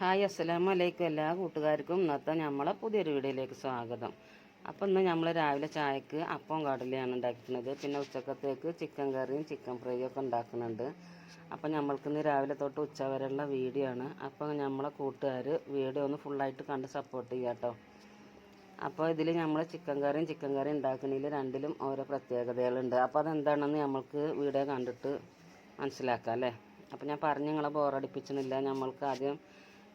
Hi അസ്സലാമു അലൈക്കും എല്ലാ കൂട്ടുകാർക്കും. ഇന്നത്തെ നമ്മളെ പുതിയൊരു വീഡിയോയിലേക്ക് സ്വാഗതം. അപ്പോൾ ഇന്ന് നമ്മൾ രാവിലെ ചായക്ക് അപ്പവും കടലയാണ് ഉണ്ടാക്കുന്നത് പിന്നെ ഉച്ചക്കത്തേക്ക് ചിക്കൻ കറിയും ചിക്കൻ ഫ്രൈയും ഒക്കെ ഉണ്ടാക്കുന്നുണ്ട്. അപ്പോൾ നമ്മൾക്ക് ഇന്ന് രാവിലെ തൊട്ട് ഉച്ച വരെയുള്ള വീഡിയോ ആണ്. അപ്പോൾ നമ്മളെ കൂട്ടുകാർ വീഡിയോ ഒന്ന് ഫുള്ളായിട്ട് കണ്ട് സപ്പോർട്ട് ചെയ്യാം കേട്ടോ അപ്പോൾ ഇതിൽ നമ്മൾ ചിക്കൻ കറിയും ചിക്കൻ കറിയും ഉണ്ടാക്കുന്നതിൽ രണ്ടിലും ഓരോ പ്രത്യേകതകളുണ്ട്. അപ്പോൾ അതെന്താണെന്ന് നമ്മൾക്ക് വീഡിയോ കണ്ടിട്ട് മനസ്സിലാക്കാം അല്ലേ അപ്പോൾ ഞാൻ പറഞ്ഞ് നിങ്ങളെ ബോറടിപ്പിച്ചണില്ല നമ്മൾക്ക് ആദ്യം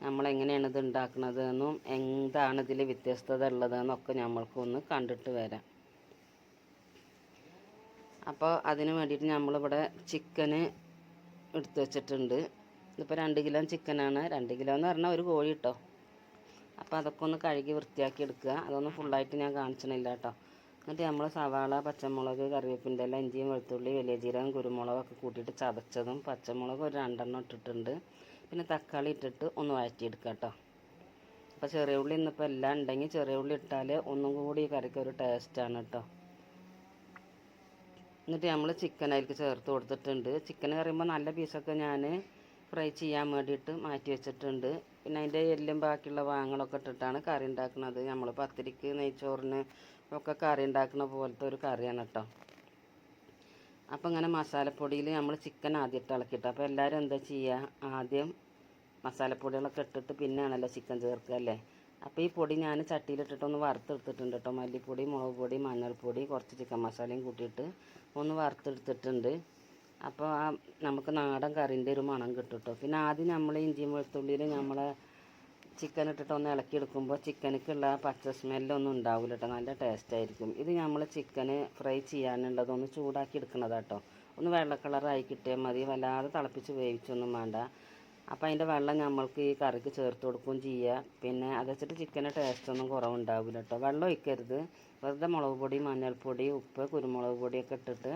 നമ്മൾ എങ്ങനെയാണ് ഇത് ഉണ്ടാക്കുന്നത് എന്നും എന്താണ് ഇതിൽ വ്യത്യസ്തത ഉള്ളതെന്നൊക്കെ നമ്മൾക്ക് ഒന്ന് കണ്ടിട്ട് വരാം. അപ്പോൾ അതിന് വേണ്ടിയിട്ട് നമ്മളിവിടെ ചിക്കന് എടുത്തു വെച്ചിട്ടുണ്ട്. ഇതിപ്പോൾ രണ്ട് കിലോ ചിക്കനാണ്. രണ്ട് കിലോ എന്ന് പറഞ്ഞാൽ ഒരു കോഴി കേട്ടോ അപ്പോൾ അതൊക്കെ ഒന്ന് കഴുകി വൃത്തിയാക്കി എടുക്കുക. അതൊന്നും ഫുള്ളായിട്ട് ഞാൻ കാണിച്ചണില്ല കേട്ടോ എന്നിട്ട് നമ്മൾ സവാള പച്ചമുളക് കറിവേപ്പിന്റെ ഇല ഇഞ്ചിയും വെളുത്തുള്ളി വലിയ ജീരകം കുരുമുളകൊക്കെ കൂട്ടിയിട്ട് ചതച്ചതും പച്ചമുളക് ഒരു രണ്ടെണ്ണം ഇട്ടിട്ടുണ്ട്. പിന്നെ തക്കാളി ഇട്ടിട്ട് ഒന്ന് വഴറ്റിയെടുക്കുക കേട്ടോ. അപ്പോൾ ചെറിയ ഉള്ളി ഇന്നിപ്പോൾ എല്ലാം ഉണ്ടെങ്കിൽ ചെറിയ ഉള്ളി ഇട്ടാൽ ഒന്നും കൂടി ഈ കറിക്ക് ഒരു ടേസ്റ്റാണ് കേട്ടോ. എന്നിട്ട് നമ്മൾ ചിക്കൻ അതിലേക്ക് ചേർത്ത് കൊടുത്തിട്ടുണ്ട്. ചിക്കൻ കറിയുമ്പോൾ നല്ല പീസൊക്കെ ഞാൻ ഫ്രൈ ചെയ്യാൻ വേണ്ടിയിട്ട് മാറ്റി വെച്ചിട്ടുണ്ട്. പിന്നെ അതിന്റെ എല്ലും ബാക്കിയുള്ള ഭാഗങ്ങളൊക്കെ ഇട്ടിട്ടാണ് കറി ഉണ്ടാക്കുന്നത്. നമ്മൾ പത്തിരിക്ക് നെയ്ച്ചോറിന് ഒക്കെ കറി ഉണ്ടാക്കുന്ന പോലത്തെ ഒരു കറിയാണ് കേട്ടോ. അപ്പോൾ ഇങ്ങനെ മസാലപ്പൊടിയിൽ നമ്മൾ ചിക്കൻ ആദ്യം ഇട്ട് ഇളക്കിയിട്ട് അപ്പോൾ എല്ലാവരും എന്താ ചെയ്യുക ആദ്യം മസാലപ്പൊടികളൊക്കെ ഇട്ടിട്ട് പിന്നെയാണല്ലോ ചിക്കൻ ചേർക്കുക അല്ലേ? അപ്പോൾ ഈ പൊടി ഞാൻ ചട്ടിയിലിട്ടിട്ടൊന്ന് വറുത്തെടുത്തിട്ടുണ്ട് കേട്ടോ. മല്ലിപ്പൊടി മുളക് പൊടി മഞ്ഞൾപ്പൊടി കുറച്ച് ചിക്കൻ മസാലയും കൂട്ടിയിട്ട് ഒന്ന് വറുത്തെടുത്തിട്ടുണ്ട്. അപ്പോൾ ആ നമുക്ക് നാടൻ കറിന്റെ ഒരു മണം കിട്ടും കേട്ടോ. പിന്നെ ആദ്യം നമ്മൾ ഇഞ്ചിയും വെളുത്തുള്ളിയിൽ നമ്മളെ ചിക്കൻ ഇട്ടിട്ട് ഒന്ന് ഇളക്കി എടുക്കുമ്പോൾ ചിക്കനക്കുള്ള പച്ച സ്മെല്ലൊന്നും ഉണ്ടാവില്ല കേട്ടോ നല്ല ടേസ്റ്റ് ആയിരിക്കും. ഇത് നമ്മൾ ചിക്കന് ഫ്രൈ ചെയ്യാനുള്ളത് ഒന്ന് ചൂടാക്കി എടുക്കണതാട്ടോ. ഒന്ന് വെള്ള കളറായി കിട്ടിയാൽ മതി. വല്ലാതെ തിളപ്പിച്ച് വേവിച്ചൊന്നും വേണ്ട. അപ്പോൾ അതിന്റെ വെള്ളം നമ്മൾക്ക് ഈ കറിക്ക് ചേർത്ത് കൊടുക്കുകയും ചെയ്യുക പിന്നെ അത് വെച്ചിട്ട് ചിക്കന്റെ ടേസ്റ്റൊന്നും കുറവുണ്ടാവില്ല കേട്ടോ വെള്ളം ഒഴിക്കരുത്. വെറുതെ മുളക് പൊടി മഞ്ഞൾപ്പൊടി ഉപ്പ് കുരുമുളക് പൊടിയൊക്കെ ഇട്ടിട്ട്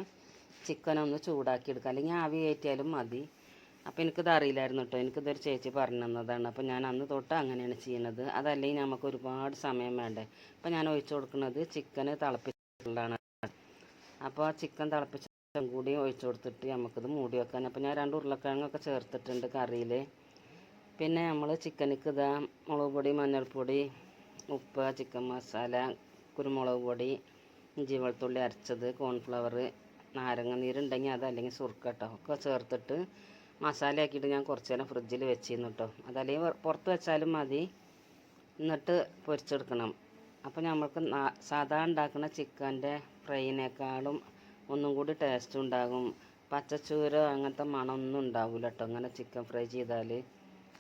ചിക്കനൊന്ന് ചൂടാക്കി എടുക്കുക. അല്ലെങ്കിൽ ആവി കയറ്റിയാലും മതി. അപ്പോൾ എനിക്കിത് അറിയില്ലായിരുന്നു കേട്ടോ എനിക്കിതൊരു ചേച്ചി പറഞ്ഞു തന്നതാണ്. അപ്പോൾ ഞാൻ അന്ന് തൊട്ട് അങ്ങനെയാണ് ചെയ്യുന്നത്. അതല്ലെങ്കിൽ നമുക്ക് ഒരുപാട് സമയം വേണ്ടേ? അപ്പോൾ ഞാൻ ഒഴിച്ചു കൊടുക്കുന്നത് ചിക്കന് തിളപ്പിച്ചിട്ടുള്ളതാണ്. അപ്പോൾ ചിക്കൻ തിളപ്പിച്ച കൂടി ഒഴിച്ചു കൊടുത്തിട്ട് നമുക്കിത് മൂടി വെക്കാൻ അപ്പോൾ ഞാൻ രണ്ട് ഉരുളക്കിഴങ്ങൊക്കെ ചേർത്തിട്ടുണ്ട് കറിയിൽ പിന്നെ നമ്മൾ ചിക്കനിക്ക് ഇതാ മുളക് പൊടി മഞ്ഞൾപ്പൊടി ഉപ്പ് ചിക്കൻ മസാല കുരുമുളക് പൊടി ഇഞ്ചി വെളുത്തുള്ളി അരച്ചത് കോൺഫ്ലവർ നാരങ്ങ നീരുണ്ടെങ്കിൽ അത് അല്ലെങ്കിൽ സുർക്ക ഒക്കെ ചേർത്തിട്ട് മസാല ആക്കിയിട്ട് ഞാൻ കുറച്ച് നേരം ഫ്രിഡ്ജിൽ വെച്ചിരുന്നു കേട്ടോ അതല്ലെങ്കിൽ പുറത്ത് വെച്ചാലും മതി. എന്നിട്ട് പൊരിച്ചെടുക്കണം. അപ്പോൾ നമ്മൾക്ക് സാധാ ഉണ്ടാക്കുന്ന ചിക്കന്റെ ഫ്രൈനേക്കാളും ഒന്നും കൂടി ടേസ്റ്റ് ഉണ്ടാകും. പച്ചച്ചൂരോ അങ്ങനത്തെ മണമൊന്നും ഉണ്ടാവില്ല കേട്ടോ ഇങ്ങനെ ചിക്കൻ ഫ്രൈ ചെയ്താൽ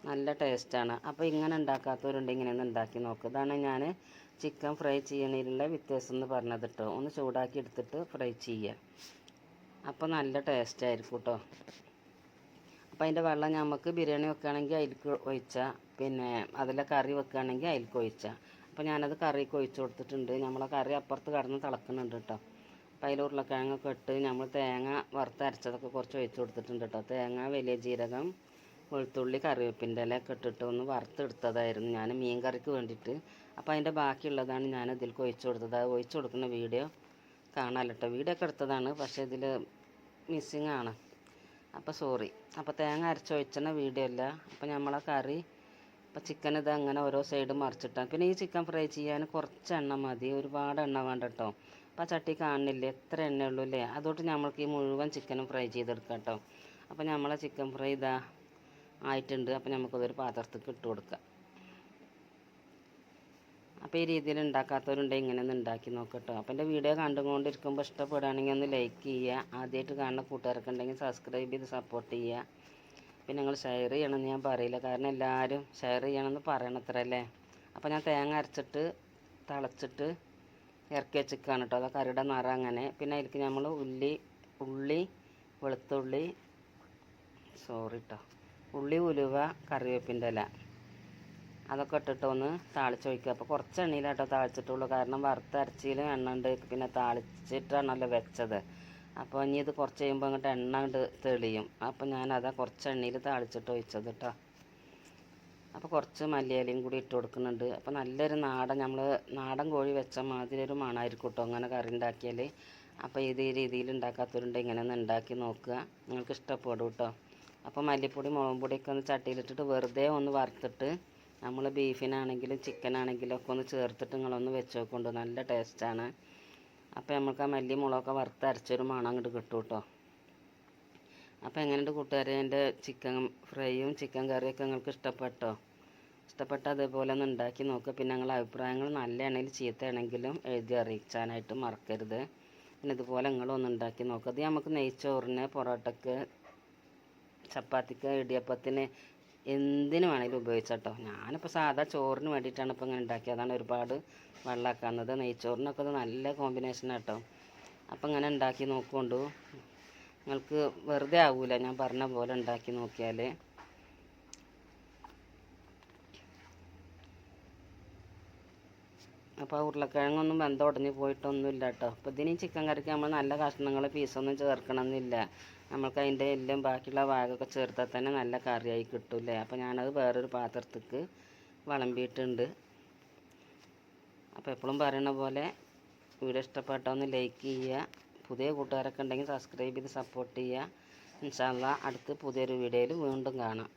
നല്ല ടേസ്റ്റാണ് അപ്പോൾ ഇങ്ങനെ ഉണ്ടാക്കാത്തവരുണ്ട് ഇങ്ങനെ ഒന്ന് ഉണ്ടാക്കി നോക്കുക ഇതാണ് ഞാൻ ചിക്കൻ ഫ്രൈ ചെയ്യണതിലുള്ള വ്യത്യാസം എന്ന് പറഞ്ഞത് കേട്ടോ ഒന്ന് ചൂടാക്കി എടുത്തിട്ട് ഫ്രൈ ചെയ്യുക അപ്പോൾ നല്ല ടേസ്റ്റ് ആയിരിക്കും കേട്ടോ അപ്പോൾ അതിന്റെ വെള്ളം നമുക്ക് ബിരിയാണി വെക്കുകയാണെങ്കിൽ അതിലേക്ക് ഒഴിച്ചാൽ പിന്നെ അതിലെ കറി വെക്കുകയാണെങ്കിൽ അതിലേക്ക് ഒഴിച്ചാൽ അപ്പോൾ ഞാനത് കറിക്ക് ഒഴിച്ച് കൊടുത്തിട്ടുണ്ട്. നമ്മളെ കറി അപ്പുറത്ത് കടന്ന് തിളക്കുന്നുണ്ട് കേട്ടോ അപ്പോൾ അതിൽ ഉരുളക്കിഴങ്ങൊക്കെ ഇട്ട് നമ്മൾ തേങ്ങ വറുത്തരച്ചതൊക്കെ കുറച്ച് ഒഴിച്ച് കൊടുത്തിട്ടുണ്ട് കേട്ടോ തേങ്ങ വലിയ ജീരകം വെളുത്തുള്ളി കറിവേപ്പിന്റെ ഇലയൊക്കെ ഇട്ടിട്ട് ഒന്ന് വറുത്തെടുത്തതായിരുന്നു ഞാൻ മീൻ കറിക്ക് വേണ്ടിയിട്ട് അപ്പോൾ അതിന്റെ ബാക്കിയുള്ളതാണ് ഞാൻ ഇതിലേക്ക് ഒഴിച്ച് കൊടുത്തത്. അത് ഒഴിച്ച് കൊടുക്കുന്ന വീഡിയോ കാണാമല്ലോ കേട്ടോ വീഡിയോ ഒക്കെ എടുത്തതാണ് പക്ഷേ ഇതിൽ മിസ്സിങ് ആണ് അപ്പോൾ സോറി അപ്പോൾ തേങ്ങ അരച്ചൊഴിച്ചണ വീഡിയോ അല്ല അപ്പോൾ നമ്മളെ കറി അപ്പോൾ ചിക്കൻ ഇത് അങ്ങനെ ഓരോ സൈഡ് മറിച്ചിട്ടാണ് പിന്നെ ഈ ചിക്കൻ ഫ്രൈ ചെയ്യാൻ കുറച്ച് എണ്ണ മതി. ഒരുപാട് എണ്ണ വേണ്ട കേട്ടോ അപ്പോൾ ചട്ടി കാണില്ലേ എത്ര എണ്ണ ഉള്ളൂ അല്ലേ? അതുകൊണ്ട് നമ്മൾക്ക് ഈ മുഴുവൻ ചിക്കനും ഫ്രൈ ചെയ്തെടുക്കാം കേട്ടോ അപ്പോൾ നമ്മളെ ചിക്കൻ ഫ്രൈ ഇതാ ആയിട്ടുണ്ട്. അപ്പോൾ നമുക്കതൊരു പാത്രത്തേക്ക് ഇട്ട് കൊടുക്കാം. അപ്പോൾ ഈ രീതിയിൽ ഉണ്ടാക്കാത്തവരുണ്ടെങ്കിൽ ഇങ്ങനെ ഒന്ന് ഉണ്ടാക്കി നോക്കട്ടോ അപ്പോൾ എന്റെ വീഡിയോ കണ്ടുകൊണ്ടിരിക്കുമ്പോൾ ഇഷ്ടപ്പെടുകയാണെങ്കിൽ ഒന്ന് ലൈക്ക് ചെയ്യുക. ആദ്യമായിട്ട് കാണുന്ന കൂട്ടുകാർക്ക് ഉണ്ടെങ്കിൽ സബ്സ്ക്രൈബ് ചെയ്ത് സപ്പോർട്ട് ചെയ്യുക. പിന്നെ നിങ്ങൾ ഷെയർ ചെയ്യണമെന്ന് ഞാൻ പറയില്ല. കാരണം എല്ലാവരും ഷെയർ ചെയ്യണമെന്ന് പറയണത്ര അല്ലേ? അപ്പോൾ ഞാൻ തേങ്ങ അരച്ചിട്ട് തിളച്ചിട്ട് ഇറക്കി വെച്ചിരിക്കുകയാണ് കേട്ടോ അതൊക്കെ കറിയുടെ നിറ അങ്ങനെ. പിന്നെ അതിലേക്ക് നമ്മൾ ഉള്ളി ഉള്ളി വെളുത്തുള്ളി സോറി കേട്ടോ ഉള്ളി ഉലുവ കറിവേപ്പിന്റെ ഇല. അതൊക്കെ ഇട്ടിട്ട് ഒന്ന് താളിച്ച് ഒഴിക്കുക. അപ്പോൾ കുറച്ച് എണ്ണയിലാട്ടോ താളിച്ചിട്ടുള്ളൂ. കാരണം വറുത്തരച്ചിലും എണ്ണ ഉണ്ട് പിന്നെ താളിച്ചിട്ടാണല്ലോ വെച്ചത്. അപ്പോൾ ഇനി ഇത് കുറച്ച് കഴിയുമ്പോൾ അങ്ങോട്ട് എണ്ണ അങ്ങോട്ട് തെളിയും. അപ്പോൾ ഞാൻ അതാ കുറച്ച് എണ്ണയിൽ താളിച്ചിട്ട് ഒഴിച്ചത് കേട്ടോ അപ്പോൾ കുറച്ച് മല്ലിയിലയും കൂടി ഇട്ട് കൊടുക്കുന്നുണ്ട്. അപ്പോൾ നല്ലൊരു നാടൻ നമ്മൾ നാടൻ കോഴി വെച്ച മാതിരി ഒരു മണമായിരിക്കും കേട്ടോ അങ്ങനെ കറി ഉണ്ടാക്കിയാൽ അപ്പോൾ ഇത് ഈ രീതിയിൽ ഉണ്ടാക്കാത്തവരുണ്ട് ഇങ്ങനെ ഒന്ന് ഉണ്ടാക്കി നോക്കുക. നിങ്ങൾക്ക് ഇഷ്ടപ്പെടും കേട്ടോ അപ്പോൾ മല്ലിപ്പൊടി മുളകും പൊടിയൊക്കെ ഒന്ന് ചട്ടിയിലിട്ടിട്ട് വെറുതെ ഒന്ന് വറുത്തിട്ട് നമ്മൾ ബീഫിനാണെങ്കിലും ചിക്കനാണെങ്കിലും ഒക്കെ ഒന്ന് ചേർത്തിട്ട് നിങ്ങളൊന്ന് വെച്ച് നോക്കുന്നുണ്ട് നല്ല ടേസ്റ്റാണ്. അപ്പോൾ നമുക്ക് ആ മല്ലി മുളകൊക്കെ വറുത്തരച്ചൊരു മണം അങ്ങോട്ട് കിട്ടും കേട്ടോ അപ്പോൾ എങ്ങനെയുണ്ട് കൂട്ടുകാരെ? എന്റെ ചിക്കൻ ഫ്രൈയും ചിക്കൻ കറിയൊക്കെ നിങ്ങൾക്ക് ഇഷ്ടപ്പെട്ടോ? ഇഷ്ടപ്പെട്ട അതേപോലെ ഒന്ന് ഉണ്ടാക്കി നോക്കുക പിന്നെ നിങ്ങളുടെ അഭിപ്രായങ്ങൾ നല്ല എണ്ണയിൽ ചീത്തയാണെങ്കിലും എഴുതി അറിയിക്കാനായിട്ട് മറക്കരുത്. പിന്നെ ഇതുപോലെ നിങ്ങളൊന്ന് ഉണ്ടാക്കി നോക്കുക ഇത് നമുക്ക് നെയ്ച്ചോറിന് പൊറോട്ടക്ക് ചപ്പാത്തിക്ക് ഇടിയപ്പത്തിന് എന്തിന് വേണമെങ്കിലും ഉപയോഗിച്ചാട്ടോ. ഞാനിപ്പോൾ സാധാ ചോറിന് വേണ്ടിയിട്ടാണ് ഇപ്പോൾ ഇങ്ങനെ ഉണ്ടാക്കിയത് അതാണ് ഒരുപാട് വെള്ളമാക്കാവുന്നത് നെയ്ച്ചോറിനൊക്കെ ഇത് നല്ല കോമ്പിനേഷൻ കേട്ടോ അപ്പോൾ ഇങ്ങനെ ഉണ്ടാക്കി നോക്കുകൊണ്ടു നിങ്ങൾക്ക് വെറുതെ ആവൂല. ഞാൻ പറഞ്ഞ പോലെ ഉണ്ടാക്കി നോക്കിയാൽ അപ്പോൾ ഉരുളക്കിഴങ്ങൊന്നും വെന്ത ഉടഞ്ഞ് പോയിട്ടൊന്നുമില്ല കേട്ടോ അപ്പോൾ ഇതിന് ചിക്കൻ കറിക്ക് നമ്മൾ നല്ല കഷ്ണങ്ങൾ പീസൊന്നും ചേർക്കണമെന്നില്ല നമുക്ക് അതിന്റെ എല്ലാം ബാക്കിയുള്ള ഭാഗമൊക്കെ ചേർത്താൽ തന്നെ നല്ല കറിയായി കിട്ടൂലേ അപ്പോൾ ഞാനത് വേറൊരു പാത്രത്തേക്ക് വിളമ്പിയിട്ടുണ്ട്. അപ്പോൾ എപ്പോഴും പറയുന്ന പോലെ വീഡിയോ ഇഷ്ടപ്പെട്ടാൽ ഒന്ന് ലൈക്ക് ചെയ്യുക. പുതിയ കൂട്ടുകാരൊക്കെ ഉണ്ടെങ്കിൽ സബ്സ്ക്രൈബ് ചെയ്ത് സപ്പോർട്ട് ചെയ്യുക. ഇൻഷാല്ല അടുത്ത് പുതിയൊരു വീഡിയോയിൽ വീണ്ടും കാണാം.